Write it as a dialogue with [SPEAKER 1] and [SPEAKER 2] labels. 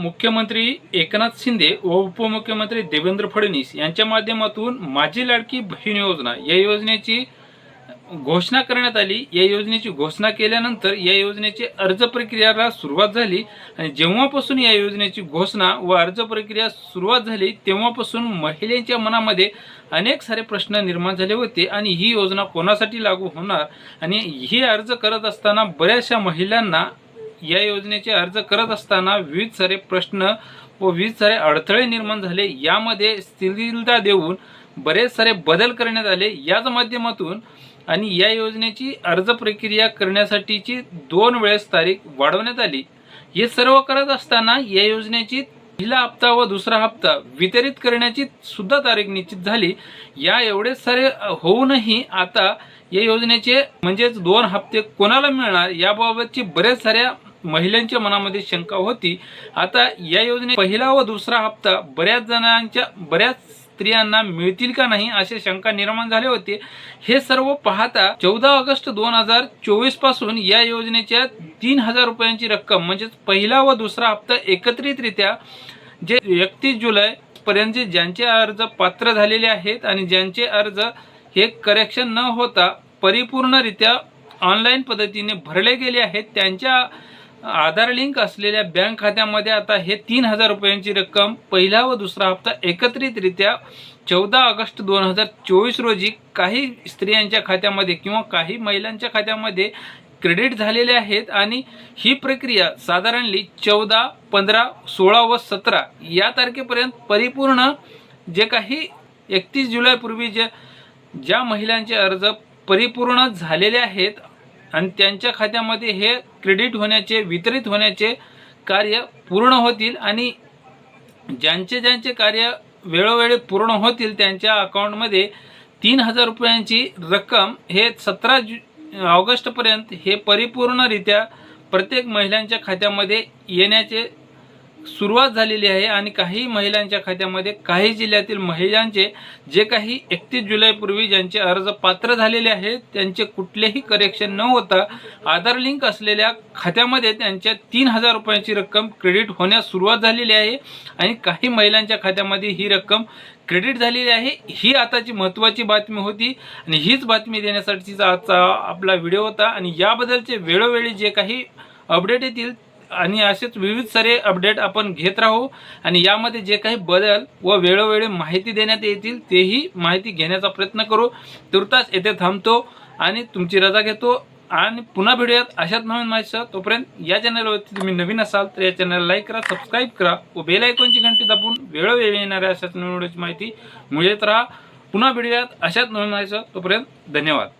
[SPEAKER 1] मुख्यमंत्री एकनाथ शिंदे व उपमुख्यमंत्री देवेंद्र फडणवीस यांच्या माध्यमातून माझी लाडकी बहीण योजना या योजनेची घोषणा करण्यात आली. या योजनेची घोषणा केल्यानंतर या योजनेची अर्ज प्रक्रियाला सुरुवात झाली आणि जेव्हापासून या योजनेची घोषणा व अर्ज प्रक्रिया सुरुवात झाली तेव्हापासून महिलेच्या मनामध्ये अनेक सारे प्रश्न निर्माण झाले होते आणि ही योजना कोणासाठी लागू होणार? आणि ही अर्ज करत असताना बऱ्याचशा महिलांना या योजनेचे अर्ज करत असताना विविध सारे प्रश्न व विविध सारे अडथळे निर्माण झाले. यामध्ये स्थिरता देऊन बरेच सारे बदल करण्यात आले. याच माध्यमातून आणि या योजनेची अर्ज प्रक्रिया करण्यासाठीची दोन वेळेस तारीख वाढवण्यात आली. हे सर्व करत असताना या योजनेची पहिला हप्ता व दुसरा हप्ता वितरित करण्याची सुद्धा तारीख निश्चित झाली. या एवढे सारे होऊनही आता या योजनेचे म्हणजेच दोन हप्ते कोणाला मिळणार याबाबतची बऱ्याच साऱ्या महिलांच्या मनामध्ये शंका होती. आता या योजने पहिला व दुसरा हप्ता बऱ्याच जणांच्या बऱ्याच स्त्रियांना मिळतील का नाही असे शंका निर्माण झाले होते. हे सर्व पाहता चौदा ऑगस्ट दोन हजार चोवीसपासून या योजनेच्या तीन हजार रुपयांची रक्कम म्हणजेच पहिला व दुसरा हप्ता एकत्रितरित्या जे एकतीस जुलै पर्यंत ज्यांचे अर्ज पात्र झालेले आहेत आणि ज्यांचे अर्ज हे करेक्शन न होता परिपूर्णरित्या ऑनलाईन पद्धतीने भरले गेले आहेत त्यांच्या आधार लिंक असलेल्या बँक खात्यामध्ये आता हे तीन हजार रुपयांची रक्कम पहिला व दुसरा हप्ता एकत्रितरित्या चौदा ऑगस्ट दोन हजार चोवीस रोजी काही स्त्रियांच्या खात्यामध्ये किंवा काही महिलांच्या खात्यामध्ये क्रेडिट झालेले आहेत आणि ही प्रक्रिया साधारणली चौदा पंधरा सोळा व सतरा या तारखेपर्यंत परिपूर्ण जे काही एकतीस जुलैपूर्वी जे ज्या महिलांचे अर्ज परिपूर्ण झालेले आहेत आणि त्यांच्या खात्यामध्ये हे क्रेडिट होण्याचे वितरित होण्याचे कार्य पूर्ण होतील आणि ज्यांचे ज्यांचे कार्य वेळोवेळी पूर्ण होतील त्यांच्या अकाउंटमध्ये तीन हजार रुपयांची रक्कम हे सतरा जु ऑगस्टपर्यंत हे परिपूर्णरित्या प्रत्येक महिलांच्या खात्यामध्ये येण्याचे सुरुवात झालेली आहे आणि काही महिलांच्या खात्यामध्ये काही जिल्ह्यातील महिलांचे जे काही एकतीस जुलैपूर्वी ज्यांचे अर्ज पात्र झालेले आहेत त्यांचे कुठलेही करेक्शन न होता आधार लिंक असलेल्या खात्यामध्ये त्यांच्या तीन हजार रुपयांची रक्कम क्रेडिट होण्यास सुरुवात झालेली आहे आणि काही महिलांच्या खात्यामध्ये ही रक्कम क्रेडिट झालेली आहे. ही आताची महत्त्वाची बातमी होती आणि हीच बातमी देण्यासाठीचा आजचा आपला व्हिडिओ होता. आणि याबद्दलचे वेळोवेळी जे काही अपडेट येतील आणि असेच विविध सारे अपडेट आपण घेत राहू. आणि यामध्ये जे काही बदल व वेळोवेळी माहिती देण्यात येतील तेही माहिती घेण्याचा प्रयत्न करू. तुर्तास येथे थांबतो आणि तुमची रजा घेतो. आणि पुन्हा भेटूयात अशाच नवीन माहितीसह. तोपर्यंत या चॅनलवरती तुम्ही नवीन असाल तर या चॅनलला लाईक करा सबस्क्राईब करा व बेल आयकॉनची घंटी दाबून वेळोवेळी येणाऱ्या अशाच नवीन व्हिडिओची माहिती मिळत राहा. पुन्हा भेटूयात अशाच नवीन माहितीसह. तोपर्यंत धन्यवाद.